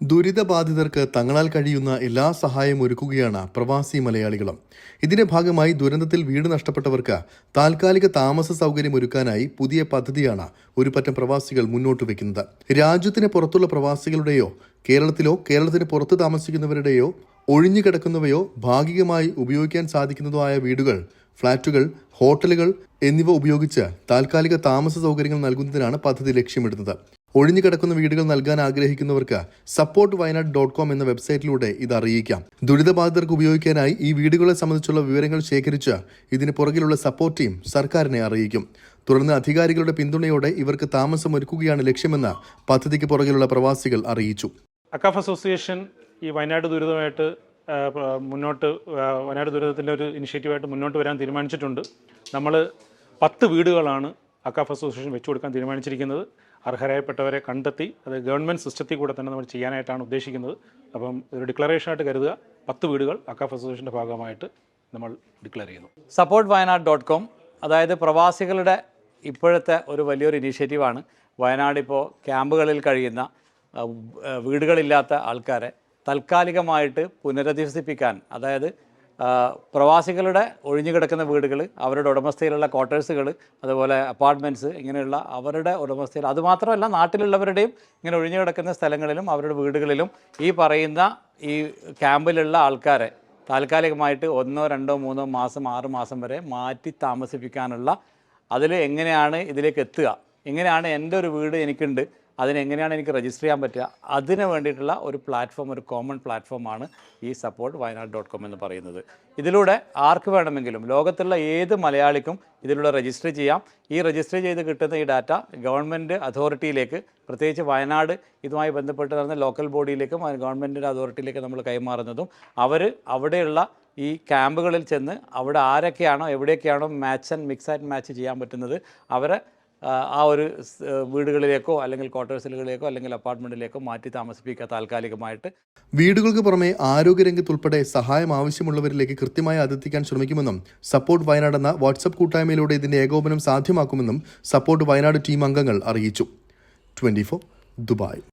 ദുരിതബാധിതർക്ക് തങ്ങളാൽ കഴിയുന്ന എല്ലാ സഹായവും ഒരുക്കുകയാണ് പ്രവാസി മലയാളികളും. ഇതിന്റെ ഭാഗമായി ദുരന്തത്തിൽ വീട് നഷ്ടപ്പെട്ടവർക്ക് താൽക്കാലിക താമസ സൗകര്യം ഒരുക്കാനായി പുതിയ പദ്ധതിയാണ് ഒരുപറ്റം പ്രവാസികൾ മുന്നോട്ട് വയ്ക്കുന്നത്. രാജ്യത്തിന് പുറത്തുള്ള പ്രവാസികളുടെയോ കേരളത്തിലോ കേരളത്തിന് പുറത്ത് താമസിക്കുന്നവരുടെയോ ഒഴിഞ്ഞുകിടക്കുന്നവയോ ഭാഗികമായി ഉപയോഗിക്കാൻ സാധിക്കുന്നതോ ആയ വീടുകൾ ഫ്ളാറ്റുകൾ ഹോട്ടലുകൾ എന്നിവ ഉപയോഗിച്ച് താൽക്കാലിക താമസ സൗകര്യങ്ങൾ നൽകുന്നതിനാണ് പദ്ധതി ലക്ഷ്യമിടുന്നത്. ഒഴിഞ്ഞുകിടക്കുന്ന വീടുകൾ നൽകാൻ ആഗ്രഹിക്കുന്നവർക്ക് സപ്പോർട്ട് വയനാട് ഡോട്ട് കോം എന്ന വെബ്സൈറ്റിലൂടെ ഇത് അറിയിക്കാം. ദുരിതബാധിതർക്ക് ഉപയോഗിക്കാനായി ഈ വീടുകളെ സംബന്ധിച്ചുള്ള വിവരങ്ങൾ ശേഖരിച്ച് ഇതിന് പുറകിലുള്ള സപ്പോർട്ട് ടീം സർക്കാരിനെ അറിയിക്കും. തുടർന്ന് അധികാരികളുടെ പിന്തുണയോടെ ഇവർക്ക് താമസം ഒരുക്കുകയാണ് ലക്ഷ്യമെന്ന് പദ്ധതിക്ക് പുറകിലുള്ള പ്രവാസികൾ അറിയിച്ചു. അക്കാഫ് അസോസിയേഷൻ ഈ വയനാട് ദുരിതമായിട്ട് മുന്നോട്ട് വയനാട് ദുരിതത്തിന്റെ ഒരു ഇനിഷ്യേറ്റീവായിട്ട് മുന്നോട്ട് വരാൻ തീരുമാനിച്ചിട്ടുണ്ട്. നമ്മൾ പത്ത് വീടുകളാണ് അക്കാഫ് അസോസിയേഷൻ വെച്ചു കൊടുക്കാൻ തീരുമാനിച്ചിരിക്കുന്നത്. അർഹരായപ്പെട്ടവരെ കണ്ടെത്തി അത് ഗവൺമെന്റ് സിസ്റ്റത്തിൽ കൂടെ തന്നെ നമ്മൾ ചെയ്യാനായിട്ടാണ് ഉദ്ദേശിക്കുന്നത്. അപ്പം ഒരു ഡിക്ലറേഷനായിട്ട് കരുതുക. പത്ത് വീടുകൾ അക്കാഫ് അസോസിയേഷന്റെ ഭാഗമായിട്ട് നമ്മൾ ഡിക്ലെയർ ചെയ്യുന്നു. സപ്പോർട്ട് വയനാട് ഡോട്ട് കോം അതായത് പ്രവാസികളുടെ ഇപ്പോഴത്തെ ഒരു വലിയൊരു ഇനീഷ്യേറ്റീവാണ് വയനാടിപ്പോൾ ക്യാമ്പുകളിൽ കഴിയുന്ന വീടുകളില്ലാത്ത ആൾക്കാരെ താൽക്കാലികമായിട്ട് പുനരധിവസിപ്പിക്കാൻ അതായത് പ്രവാസികളുടെ ഒഴിഞ്ഞുകിടക്കുന്ന വീടുകൾ അവരുടെ ഉടമസ്ഥയിലുള്ള ക്വാർട്ടേഴ്സുകൾ അതുപോലെ അപ്പാർട്ട്മെന്റ്സ് ഇങ്ങനെയുള്ള അവരുടെ ഉടമസ്ഥയിൽ അതുമാത്രമല്ല നാട്ടിലുള്ളവരുടെയും ഇങ്ങനെ ഒഴിഞ്ഞുകിടക്കുന്ന സ്ഥലങ്ങളിലും അവരുടെ വീടുകളിലും ഈ പറയുന്ന ഈ ക്യാമ്പിലുള്ള ആൾക്കാരെ താൽക്കാലികമായിട്ട് ഒന്നോ രണ്ടോ മൂന്നോ മാസം ആറ് മാസം വരെ മാറ്റി താമസിപ്പിക്കാനുള്ള അതിൽ എങ്ങനെയാണ് ഇതിലേക്ക് എത്തുക? എങ്ങനെയാണ് എന്റെ ഒരു വീട് എനിക്കുണ്ട്? അതിനെങ്ങനെയാണ് എനിക്ക് രജിസ്റ്റർ ചെയ്യാൻ പറ്റുക? അതിന് വേണ്ടിയിട്ടുള്ള ഒരു പ്ലാറ്റ്ഫോം ഒരു കോമൺ പ്ലാറ്റ്ഫോമാണ് ഈ സപ്പോർട്ട് വയനാട് ഡോട്ട് കോം എന്ന് പറയുന്നത്. ഇതിലൂടെ ആർക്ക് വേണമെങ്കിലും ലോകത്തുള്ള ഏത് മലയാളിക്കും ഇതിലൂടെ രജിസ്റ്റർ ചെയ്യാം. ഈ രജിസ്റ്റർ ചെയ്ത് കിട്ടുന്ന ഈ ഡാറ്റ ഗവൺമെന്റ് അതോറിറ്റിയിലേക്ക് പ്രത്യേകിച്ച് വയനാട് ഇതുമായി ബന്ധപ്പെട്ട് നടന്ന ലോക്കൽ ബോഡിയിലേക്കും ഗവൺമെന്റിന്റെ അതോറിറ്റിയിലേക്ക് നമ്മൾ കൈമാറുന്നതും അവർ അവിടെയുള്ള ഈ ക്യാമ്പുകളിൽ ചെന്ന് അവിടെ ആരൊക്കെയാണോ എവിടെയൊക്കെയാണോ match and mix and match ചെയ്യാൻ പറ്റുന്നത് അവരെ ആ, ഒരു വീടുകളിലേക്കോ അല്ലെങ്കിൽ ക്വാർട്ടേഴ്സുകളിലേക്കോ അല്ലെങ്കിൽ അപ്പാർട്ട്മെന്റിലേക്കോ മാറ്റി താമസിപ്പിക്കുക താൽക്കാലികമായിട്ട് വീടുകൾക്ക് പുറമെ ആരോഗ്യരംഗത്ത് ഉൾപ്പെടെ സഹായം ആവശ്യമുള്ളവരിലേക്ക് കൃത്യമായി അതെത്തിക്കാൻ ശ്രമിക്കുമെന്നും സപ്പോർട്ട് വയനാട് എന്ന വാട്സപ്പ് കൂട്ടായ്മയിലൂടെ ഇതിന്റെ ഏകോപനം സാധ്യമാക്കുമെന്നും സപ്പോർട്ട് വയനാട് ടീം അംഗങ്ങൾ അറിയിച്ചു. Twenty Dubai.